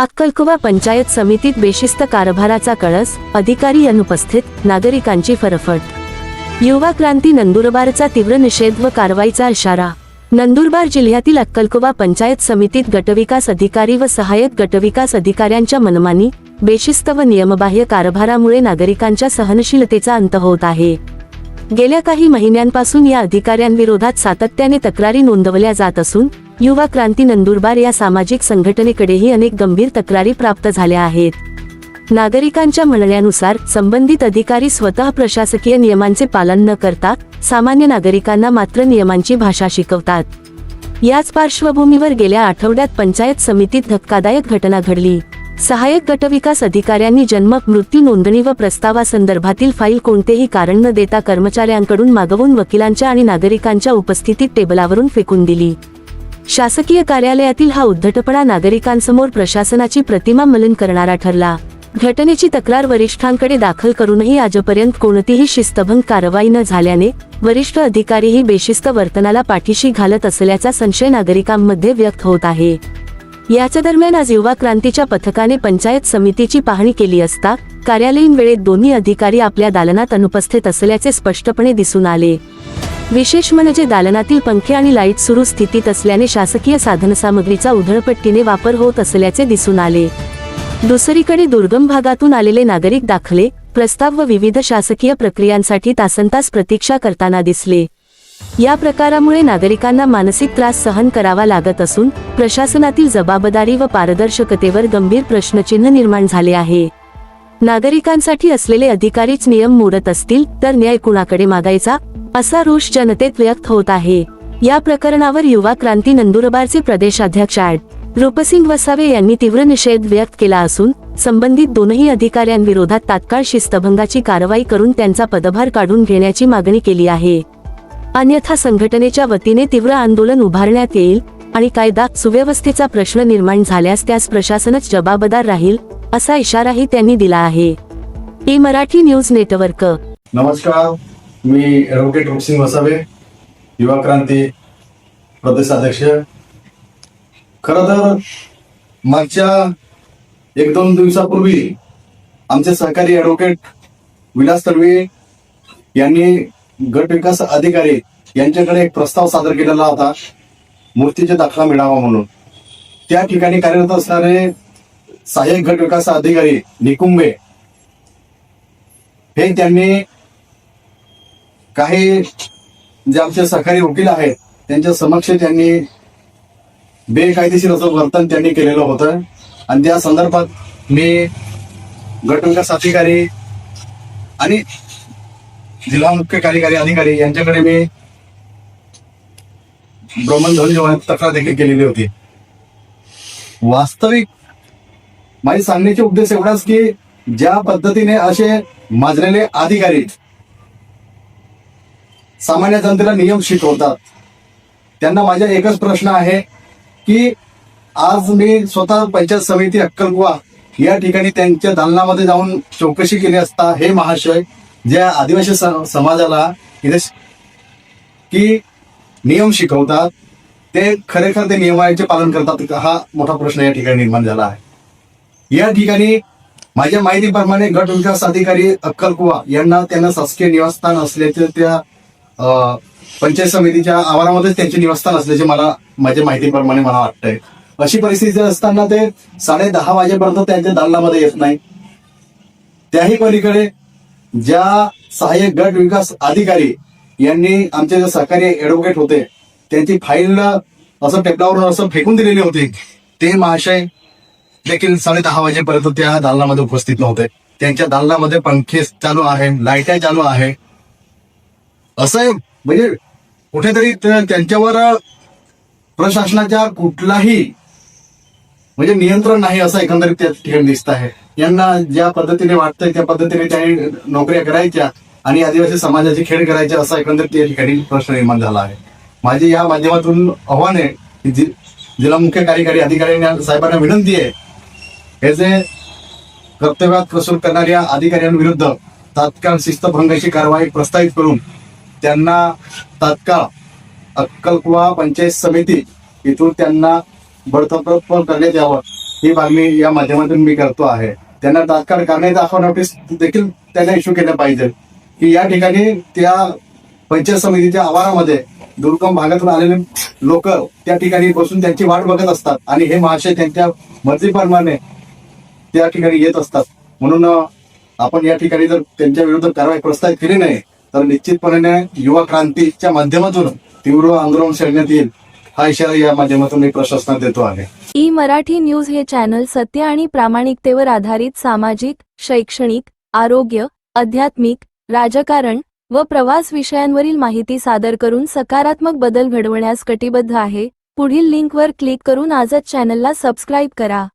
अक्कलकुवा पंचायत समितीत बेशिस्त कारभाराचा कळस अधिकारी अनुपस्थित नागरिकांची फरफट. युवा क्रांती नंदुरबारचा तीव्र निषेध व कारवाईचा इशारा. नंदुरबार जिल्ह्यातील अक्कलकुवा पंचायत समितीत गटविकास अधिकारी व सहाय्यक गटविकास अधिकाऱ्यांच्या मनमानी बेशिस्त व नियमबाह्य कारभारामुळे नागरिकांच्या सहनशीलतेचा अंत होत आहे. गेल्या काही महिन्यांपासून या अधिकाऱ्यांविरोधात सातत्याने तक्रारी नोंदवल्या जात असून युवा क्रांती नंदुरबार या सामाजिक संघटनेकडेही अनेक गंभीर तक्रारी प्राप्त झाल्या आहेत. नागरिकांच्या म्हणण्यानुसार संबंधित अधिकारी स्वतः प्रशासकीय नियमांचे पालन न करता सामान्य नागरिकांना मात्र नियमांची भाषा शिकवतात. याच पार्श्वभूमीवर गेल्या आठवड्यात पंचायत समितीत धक्कादायक घटना घडली. सहाय्यक गटविकास अधिकाऱ्यांनी जन्म मृत्यू नोंदणी व प्रस्तावासंदर्भातील फाईल कोणतेही कारण न देता कर्मचाऱ्यांकडून मागवून वकिलांच्या आणि नागरिकांच्या उपस्थितीत टेबलावरून फेकून दिली. शासकीय कार्यालयातील हा उद्धटपणा नागरिकांसमोर प्रशासनाची प्रतिमा मलन करणारा ठरला. घटनेची तक्रार वरिष्ठांकडे दाखल करूनही आजपर्यंत कोणतीही शिस्तभंग कारवाई न झाल्याने वरिष्ठ अधिकारीही बेशिस्त वर्तनाला पाठीशी घालत असल्याचा संशय नागरिकांमध्ये व्यक्त होत आहे. याच्या दरम्यान आज युवा क्रांतीच्या पथकाने पंचायत समितीची पाहणी केली असता कार्यालयीन वेळेत दोन्ही अधिकारी आपल्या दालनात अनुपस्थित असल्याचे स्पष्टपणे दिसून आले. विशेष म्हणजे दालनातील पंखे आणि लाइट सुरू स्थितीत असल्याने शासकीय साधनसामग्रीचा उधळपट्टीने वापर होत असल्याचे दिसून आले. दुसरीकडे दुर्गम भागातून आलेले नागरिक दाखले प्रस्ताव व विविध शासकीय प्रक्रियांसाठी तासनतास प्रतीक्षा करताना दिसले. या प्रकारामुळे नागरिकांना मानसिक त्रास सहन करावा लागत असून प्रशासनातील जबाबदारी व पारदर्शकतेवर गंभीर प्रश्नचिन्ह निर्माण झाले आहे. नागरिकांसाठी असलेले अधिकारीच नियम मोडत असतील तर न्याय कुणाकडे मागायचा? असा रोष जनतेत व्यक्त होत आहे. या प्रकरणावर युवा क्रांती नंदुरबारचे प्रदेशाध्यक्ष ऍड रूपसिंग वसावे यांनी तीव्र निषेध व्यक्त केला असून संबंधित दोनही अधिकाऱ्यांविरोधात तात्काळ शिस्तभंगाची कारवाई करून त्यांचा पदभार काढून घेण्याची मागणी केली आहे. अन्यथा संघटनेच्या वतीने तीव्र आंदोलन उभारण्यात येईल आणि कायदा सुव्यवस्थेचा प्रश्न निर्माण झाल्यास त्यास प्रशासनच जबाबदार राहील असा इशाराही त्यांनी दिला आहे. E Marathi news network. नमस्कार. मी ॲडव्होकेट रूपसिंग वसावे युवा क्रांती प्रदेशाध्यक्ष. खरं तर मागच्या एक दोन दिवसापूर्वी आमचे सहकारी ॲडव्होकेट विलास तडवी यांनी गट विकास अधिकारी यांच्याकडे एक प्रस्ताव सादर केलेला होता मूर्तीचा दाखला मिळावा म्हणून. त्या ठिकाणी कार्यरत असणारे सहाय्यक गट विकास अधिकारी निकुंबे हे त्यांनी काही जे आमचे सहकारी वकील आहेत त्यांच्या समक्ष त्यांनी बेकायदेशीर असं वर्तन त्यांनी केलेलं होतं. आणि त्या संदर्भात मी गटविकास अधिकारी आणि जिल्हा मुख्य कार्यकारी अधिकारी यांच्याकडे मी ब्रह्मध्वनी तक्रार देखील केलेली होती. वास्तविक माझी सांगण्याचे उद्देश एवढाच की ज्या पद्धतीने असे माजलेले अधिकारी सामान्य जनतेला नियम शिकवतात. त्यांना माझा एकच प्रश्न आहे की आज मी स्वतः पंचायत समिती अक्कलकुवा या ठिकाणी त्यांच्या दालनामध्ये जाऊन चौकशी केली असता हे महाशय ज्या आदिवासी समाजाला इथे की नियम शिकवतात ते खरेखर ते नियमाचे पालन करतात हा मोठा प्रश्न या ठिकाणी निर्माण झाला आहे. या ठिकाणी माझ्या माहितीप्रमाणे गट विकास अधिकारी अक्कलकुवा यांना त्यांना शासकीय निवासस्थान असल्याचे त्या पंचायत समितीच्या आवारामध्येच त्यांचे निवासस्थान असल्याचे मला माझ्या माहितीप्रमाणे मला वाटतंय. अशी परिस्थिती असताना ते साडे दहा वाजेपर्यंत त्यांच्या दालनामध्ये येत नाही. त्याही पलीकडे ज्या सहाय्यक गट विकास अधिकारी यांनी आमचे जे सहकारी ऍडव्होकेट होते त्यांची फाईल असं टेबलावरून असं फेकून दिलेली होती ते महाशय देखील साडे दहा वाजेपर्यंत त्या दालनामध्ये उपस्थित नव्हते. त्यांच्या दालनामध्ये पंखे चालू आहे लाईट्या चालू आहे असं म्हणजे कुठेतरी त्यांच्यावर प्रशासनाच्या कुठलाही म्हणजे नियंत्रण नाही असं एकंदरीत त्या ठिकाणी दिसत आहे. यांना ज्या पद्धतीने वाटतंय त्या पद्धतीने त्यांनी नोकऱ्या करायच्या आणि आदिवासी समाजाची खेळ करायचे असा एकंदरीत या ठिकाणी प्रश्न निर्माण झाला आहे. माझी या माध्यमातून आव्हान आहे की जि- जिल्हा मुख्य कार्यकारी अधिकारी साहेबांना विनंती आहे हे जे कर्तव्यात कसूर करणाऱ्या अधिकाऱ्यांविरुद्ध तात्काळ शिस्तभंगाची कारवाई प्रस्तावित करून त्यांना तात्काळ अक्कलकुवा पंचायत समिती इथून त्यांना बडतर्फ करण्यात यावं ही मागणी या माध्यमातून मी करतो आहे. त्यांना तात्काळ कारणे दाखवा नोटीस देखील त्यांना इश्यू केल्या पाहिजे की या ठिकाणी त्या पंचायत समितीच्या आवारामध्ये दुर्गम भागातून आलेले लोक त्या ठिकाणी बसून त्यांची वाट बघत असतात आणि हे महाशय त्यांच्या मर्जीप्रमाणे त्या ठिकाणी येत असतात. म्हणून आपण या ठिकाणी जर त्यांच्या विरुद्ध कारवाई प्रस्तावित केली नाही तर निश्चितपणे युवा क्रांतीच्या माध्यमातून तीव्र आंदोलन छेडण्यात येईल. हा इशारा या माध्यमातून मी प्रशासनात देतो आहे. ई मराठी न्यूज हे चॅनल सत्य आणि प्रामाणिकतेवर आधारित सामाजिक शैक्षणिक आरोग्य आध्यात्मिक राजकारण व प्रवास विषयांवरील माहिती सादर करून सकारात्मक बदल घडवण्यास कटिबद्ध आहे. पुढील लिंकवर क्लिक करून आजच चॅनलला सबस्क्राईब करा.